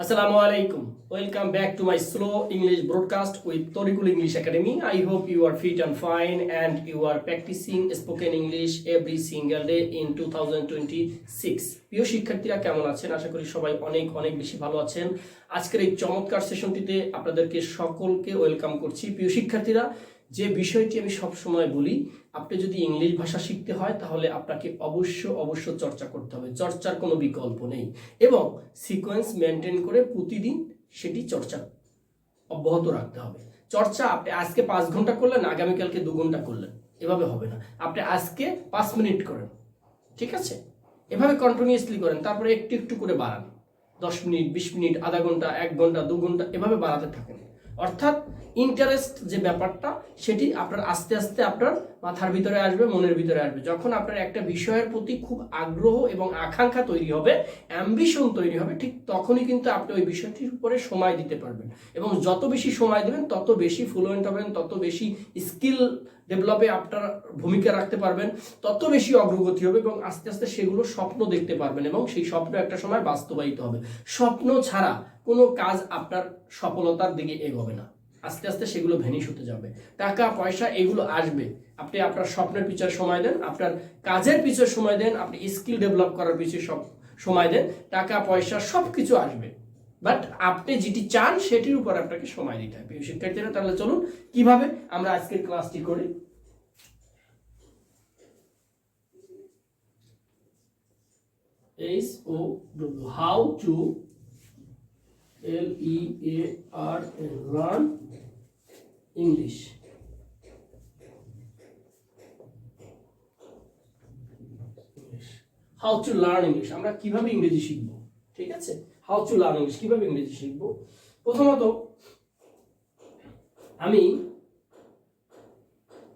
Assalamu alaikum. Welcome back to my slow English broadcast with Torikul English Academy. I hope you are fit and fine and you are practicing spoken English every single day in 2026. প্রিয় শিক্ষার্থীরা কেমন আছেন আশা করি সবাই অনেক অনেক বেশি ভালো আছেন আজকের এই চমৎকার সেশনটিতে আপনাদেরকে সকলকে ওয়েলকাম করছি প্রিয় শিক্ষার্থীরা যে বিষয়টি আমি সব সময় বলি, আপনি যদি ইংলিশ ভাষা শিখতে হয়, তাহলে আপনাকে অবশ্য অবশ্য চর্চা করতে হবে। চর্চার কোনো বিকল্প নেই। এবং সিকোয়েন্স মেনটেন করে প্রতিদিন সেটি চর্চা অব্যাহত রাখতে হবে। চর্চা আপনি আজকে পাঁচ ঘণ্টা করলেন, আগামীকালকে দু ঘণ্টা করলেন। এভাবে হবে না। আপনি আজকে পাঁচ মিনিট করেন। ঠিক আছে? এভাবে কন্টিনিউয়াসলি করেন। তারপরে একটু একটু করে বাড়ান। দশ মিনিট, বিশ মিনিট, আধা ঘণ্টা, এক ঘণ্টা, দু ঘণ্টা, এভাবে বাড়াতে থাকেন। অর্থাৎ ইন্টারেস্ট যে ব্যাপারটা, সেটি আপনার আস্তে আস্তে আপনার মাথার ভিতরে আসবে, মনের ভিতরে আসবে। যখন আপনার একটা বিষয়ের প্রতি খুব আগ্রহ এবং আকাঙ্ক্ষা তৈরি হবে অ্যাম্বিশন তৈরি হবে, ঠিক তখনই কিন্তু আপনি ওই বিষয়টির উপরে সময় দিতে পারবেন। এবং যত বেশি সময় দেবেন, তত বেশি ফ্লুয়েন্ট হবেন, তত বেশি স্কিল ডেভেলপে আপনার ভূমিকা রাখতে পারবেন, তত বেশি অগ্রগতি হবে এবং আস্তে আস্তে সেগুলো স্বপ্ন দেখতে পারবেন এবং সেই স্বপ্ন একটা সময় বাস্তবায়িত হবে। স্বপ্ন ছাড়া কোনো কাজ আপনার সফলতার দিকে এগোবে না। আস্তে আস্তে সেগুলো ভেনিশ হতে যাবে। টাকা, পয়সা, এগুলো আসবে। আপনি আপনার স্বপ্নের পিছনে সময় দেন, আপনার কাজের পিছনে সময় দেন, আপনি স্কিল ডেভেলপ করার পিছনে সব সময় দেন, টাকা, পয়সা সব কিছু আসবে। বাট আপনি যেটি চান সেটির উপর আপনাকে সময় দিতে হবে। শিক্ষার্থীরা, তাহলে চলুন, কীভাবে আমরা আজকের ক্লাসটি করি? H O how to L E A R N learn English how to learn English আমরা কীভাবে ইংরেজি শিখব? ঠিক আছে? হাউ টু লার্ন ইংলিশ কীভাবে ইংরেজি শিখব? প্রথমত, আমি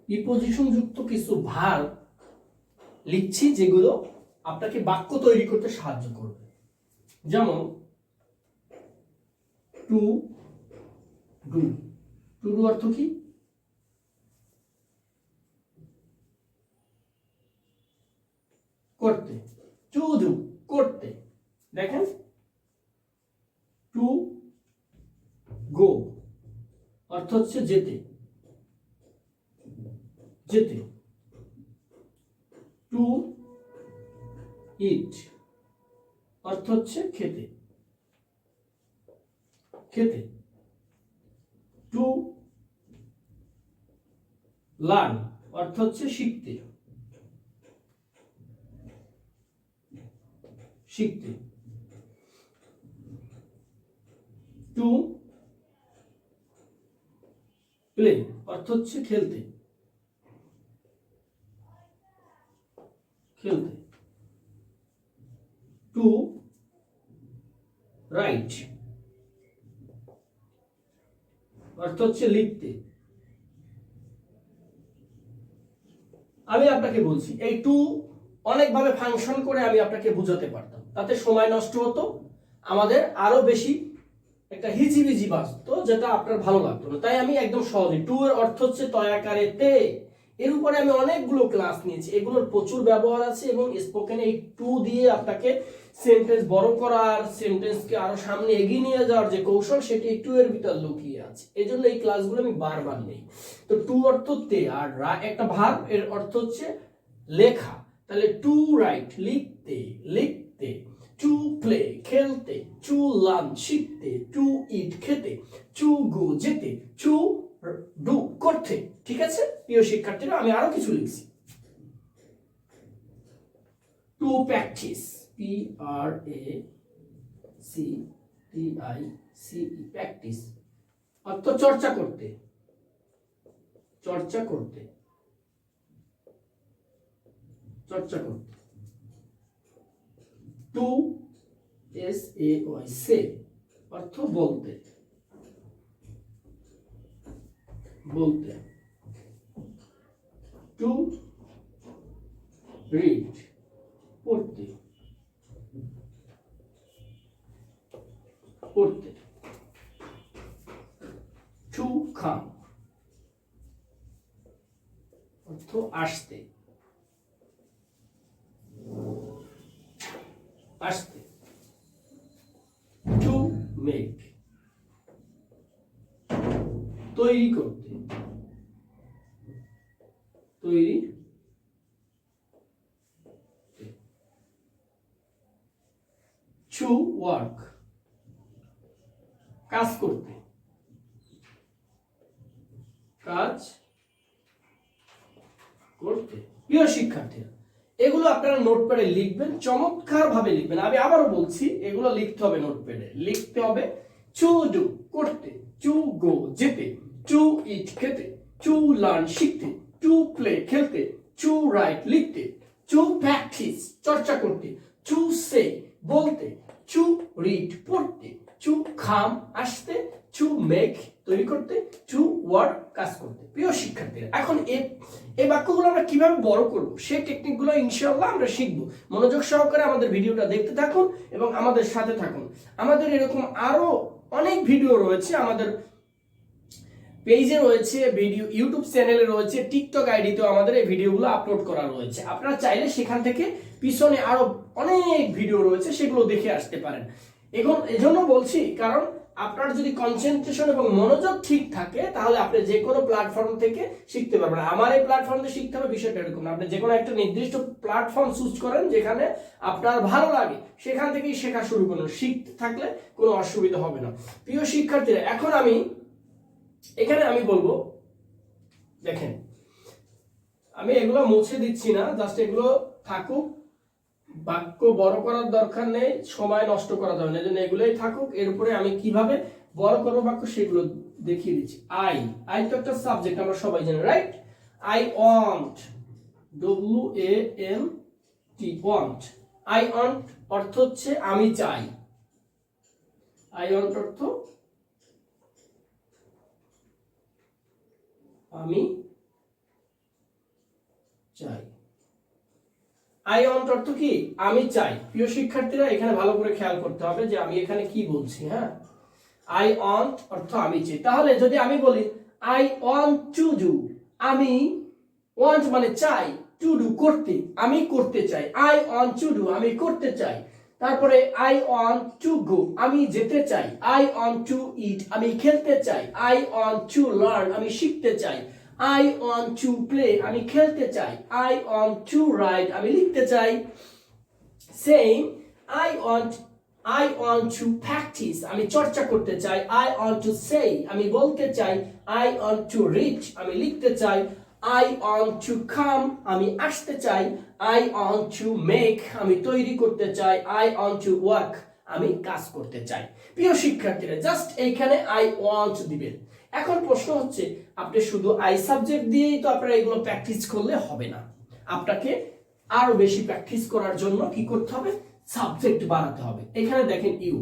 প্রিপোজিশন যুক্ত কিছু ভার লিখছি যেগুলো আপনাকে বাক্য তৈরি করতে সাহায্য করবে। যেমন টু ডু টু ডু অর্থ কি? করতে। টু ডু করতে। দেখেন? To go. অর্থ হচ্ছে যেতে। যেতে। To eat. অর্থ হচ্ছে খেতে। খেতে। টু লার্ন অর্থ হচ্ছে শিখতে। শিখতে। টু প্লে অর্থ হচ্ছে খেলতে। খেলতে। টু রাইট অর্থ হচ্ছে লিখতে। আমি আপনাকে বলছি, এই টু অনেকভাবে ফাংশন করে আমি আপনাকে বুঝাতে পারতাম। তাতে সময় নষ্ট হতো, আমাদের আরও বেশি একটা হিজিবিজি বাজতো যেটা আপনার ভালো লাগতো না। তাই আমি একদম সহজে টু এর অর্থ হচ্ছে তয়াকারে তে। এর উপরে আমি অনেকগুলো ক্লাস নিয়েছি, এগুলোর প্রচুর ব্যবহার আছে এবং স্পোকেন এই টু দিয়ে আপনাকে সেন্টেন্স বড় করার সেন্টেন্সকে আরও সামনে এগিয়ে নিয়ে যাওয়ার যে কৌশল, সেটি টু এর ভিতর লুকিয়ে আছে। এই জন্য এই ক্লাসগুলো আমি বারবার নেই। তো টু অর্থ তে আর রা, একটা ভাব এর অর্থ হচ্ছে লেখা। তাহলে টু রাইট, লিখতে লিখতে, টু প্লে, খেলতে, টু লার্ন শিখতে, টু ইট, খেতে, টু গো, যেতে, টু ডু, করতে। ঠিক আছে? প্রিয় শিক্ষার্থীরা, আমি আরও কিছু লিখছি। To practice. P R A C T I C practice অর্থ চর্চা করতে। চর্চা করতে। চর্চা করতে। To S A Y say অর্থ বলতে। বলতে। টু রিড পড়তে। পড়তে টু খাম অর্থ আসতে। আসতে। To make. তৈরি করতে। তৈরি। To work. কাজ করতে। কাজ করতে। প্রিয় শিক্ষার্থীরা, এগুলো আপনারা নোটপ্যাডে লিখবেন চমৎকার ভাবে লিখবেন। আমি আবারও বলছি, এগুলো লিখতে হবে নোটপ্যাডে লিখতে হবে টু ডু করতে টু গো, যেতে টু ইট খেতে টু লার্ন শিখতে টু প্লে খেলতে টু রাইট লিখতে টু প্র্যাকটিস, চর্চা করতে টু সে বলতে টু রিড পড়তে টু খাম আসতে টু মেক তৈরি করতে টু ওয়ার্ক কাজ করতে। প্রিয় শিক্ষার্থীরা, এখন এ এই বাক্যগুলো আমরা কীভাবে বড় করব? সেই টেকনিকগুলো ইনশাআল্লাহ আমরা শিখব। মনোযোগ সহকারে আমাদের ভিডিওটা দেখতে থাকুন এবং আমাদের সাথে থাকুন। আমাদের এরকম আরও অনেক ভিডিও রয়েছে, আমাদের পেজে রয়েছে, ভিডিও ইউটিউব চ্যানেলে রয়েছে টিকটক আইডিতেও আমাদের এই ভিডিওগুলো আপলোড করা রয়েছে। আপনারা চাইলে সেখান থেকে পিছনে আরও অনেক ভিডিও রয়েছে, সেগুলো দেখে আসতে পারেন। এখন এজন্য বলছি, কারণ আপনার যদি কনসেন্ট্রেশন এবং মনোযোগ ঠিক থাকে, তাহলে আপনি যে কোনো প্ল্যাটফর্ম থেকে শিখতে পারবেন। আমার এই প্ল্যাটফর্ম থেকে শিখতে হবে বিষয়টা এরকম না। আপনি যে কোনো একটা নির্দিষ্ট প্ল্যাটফর্ম চুজ করেন, যেখানে আপনার ভালো লাগে, সেখান থেকেই শেখা শুরু করুন। শিখতে থাকলে কোনো অসুবিধা হবে না। প্রিয় শিক্ষার্থীরা, এখন আমি, এখানে আমি বলব, দেখেন, আমি এগুলো মুছে দিচ্ছি না জাস্ট এগুলো থাকুক। বাক্য বড় করার দরকার নেই, সময় নষ্ট করা যাবে না। এগুলোই থাকুক। এর উপরে আমি কীভাবে বড় করব বাক্য সেগুলো দেখিয়ে দিচ্ছি। আই আই তো একটা সাবজেক্ট আমরা সবাই জানি right I want W A M T want I want অর্থ হচ্ছে আমি চাই। আই ওয়ান্ট অর্থ আমি চাই আই ওয়ান্ট অর্থ কি? আমি চাই। প্রিয় শিক্ষার্থীরা, এখানে ভালো করে খেয়াল করতে হবে যে আমি এখানে কি বলছি হ্যাঁ? আই ওয়ান্ট অর্থ আমি চাই। তাহলে যদি আমি বলি, আই ওয়ান্ট টু ডু, আমি ওয়ান্ট মানে চাই, টু ডু করতে, আমি করতে চাই। আই ওয়ান্ট টু ডু, আমি করতে চাই। তারপরে আই ওয়ান্ট টু গো, আমি যেতে চাই। আই ওয়ান্ট টু ইট, আমি খেলতে চাই। আই ওয়ান্ট টু লার্ন, আমি শিখতে চাই। আই ওয়ান্ট টু প্লে আমি খেলতে চাই। আই ওয়ান্ট টু রাইট আমি লিখতে চাই। Same I want I want to practice আমি চর্চা করতে চাই। আই ওয়ান্ট টু সে আমি বলতে চাই। আই ওয়ান্ট টু রিচ আমি লিখতে চাই। আই ওয়ান্ট টু কাম আমি আসতে চাই। আই ওয়ান্ট টু মেক আমি তৈরি করতে চাই। আই ওয়ান্ট টু ওয়ার্ক আমি কাজ করতে চাই। প্রিয় শিক্ষার্থীরা জাস্ট এইখানে আই ওয়ান্ট দিবেন। এখন প্রশ্ন হচ্ছে, আপনি শুধু আই সাবজেক্ট দিয়েই তো আপনারা এগুলো প্র্যাকটিস করলে হবে না। আপনাকে আরও বেশি প্র্যাকটিস করার জন্য কি করতে হবে? সাবজেক্ট বাড়াতে হবে। এখানে দেখেন you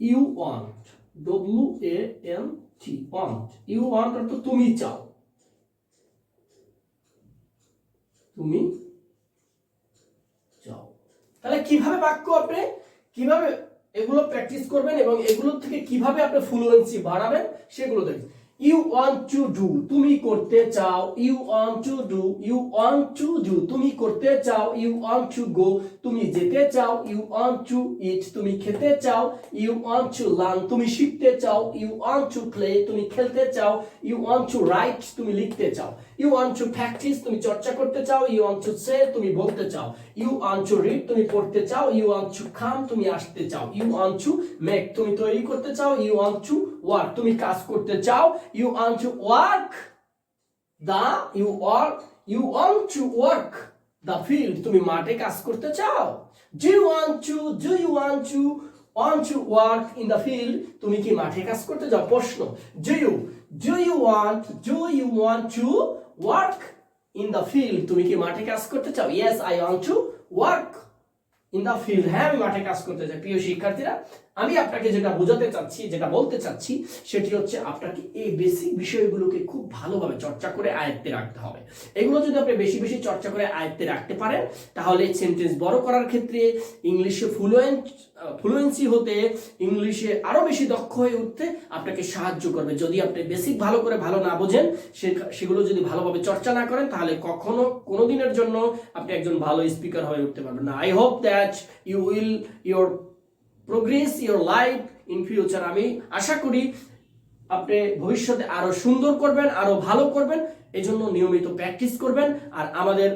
you want W A N T want you want অর্থ তুমি চাও। তুমি চাও। তাহলে কীভাবে বাক্য আপনি, কীভাবে এগুলো প্র্যাকটিস করবেন এবং এগুলোর থেকে কীভাবে আপনি ফ্লুয়েন্সি বাড়াবেন সেগুলো দেখেন ইউ ওয়ান্ট টু ডু তুমি করতে চাও you want to do you want to do তুমি করতে চাও ইউ ওয়ান্ট টু গো তুমি যেতে চাও ইউ ওয়ান্ট টু ইট তুমি খেতে চাও ইউ ওয়ান্ট টু লার্ন তুমি শিখতে চাও ইউ ওয়ান্ট টু প্লে তুমি খেলতে চাও ইউ ওয়ান্ট টু রাইট তুমি লিখতে চাও ইউ ওয়ান্ট টু প্র্যাকটিস তুমি চর্চা করতে চাও ইউ ওয়ান্ট টু সে তুমি বলতে চাও ইউ ওয়ান্ট টু রিড তুমি পড়তে চাও ইউ ওয়ান্ট টু খাম তুমি আসতে চাও ইউ ওয়ান্ট টু মেক তুমি তৈরি করতে চাও ইউ ওয়ান্ট টু ওয়ার্ক তুমি কাজ করতে চাও you want to work the you work you want to work the field তুমি মাঠে কাজ করতে চাও? Do you want to do you want to want to work in the field তুমি কি মাঠে কাজ করতে যাও? প্রশ্ন, do you do you want, do you want to work in the field? তুমি কি মাঠে কাজ করতে চাও? Yes, i want to work in the field হ্যাঁ আমি মাঠে কাজ করতে চাই। প্রিয় শিক্ষার্থীরা, আমি আপনাকে যেটা বোঝাতে চাচ্ছি, যেটা বলতে চাচ্ছি, সেটি হচ্ছে আপনাকে এই বেসিক বিষয়গুলোকে খুব ভালোভাবে চর্চা করে আয়ত্তে রাখতে হবে। এগুলো যদি আপনি বেশি বেশি চর্চা করে আয়ত্তে রাখতে পারেন, তাহলে সেন্টেন্স বড় করার ক্ষেত্রে ইংলিশে ফ্লুয়েন্ট ফ্লুয়েন্সি হতে ইংলিশে আরও বেশি দক্ষ হয়ে উঠতে আপনাকে সাহায্য করবে। যদি আপনি বেসিক ভালো করে ভালো না বোঝেন সেগুলো যদি ভালোভাবে চর্চা না করেন, তাহলে কখনো কোনো দিনের জন্য আপনি একজন ভালো স্পিকার হয়ে উঠতে পারবেন না। I hope that you will your progress your life in future আমি আশা করি আপনি ভবিষ্যতে আরও সুন্দর করবেন, আরও ভালো করবেন, এজন্য নিয়মিত প্র্যাকটিস করবেন। আর আমাদের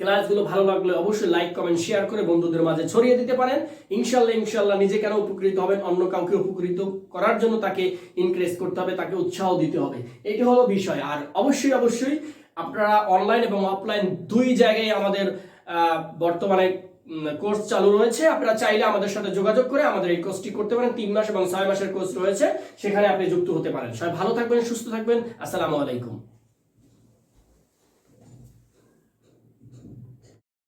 ক্লাসগুলো ভালো লাগলে অবশ্যই লাইক কমেন্ট শেয়ার করে বন্ধুদের মাঝে ছড়িয়ে দিতে পারেন। ইনশাল্লাহ ইনশাল্লাহ নিজে কেন উপকৃত হবেন, অন্য কাউকে উপকৃত করার জন্য তাকে ইনক্রেজ করতে হবে, তাকে উৎসাহ দিতে হবে। এটা হলো বিষয়। আর অবশ্যই অবশ্যই আপনারা অনলাইন এবং অফলাইন দুই জায়গায় আমাদের বর্তমানে কোর্স চালু রয়েছে। আপনারা চাইলে আমাদের সাথে যোগাযোগ করে আমাদের এই কোর্সটি করতে পারেন। তিন মাস এবং ছয় মাসের কোর্স রয়েছে। সেখানে আপনি যুক্ত হতে পারেন। সবাই ভালো থাকবেন, সুস্থ থাকবেন। আসসালামু আলাইকুম।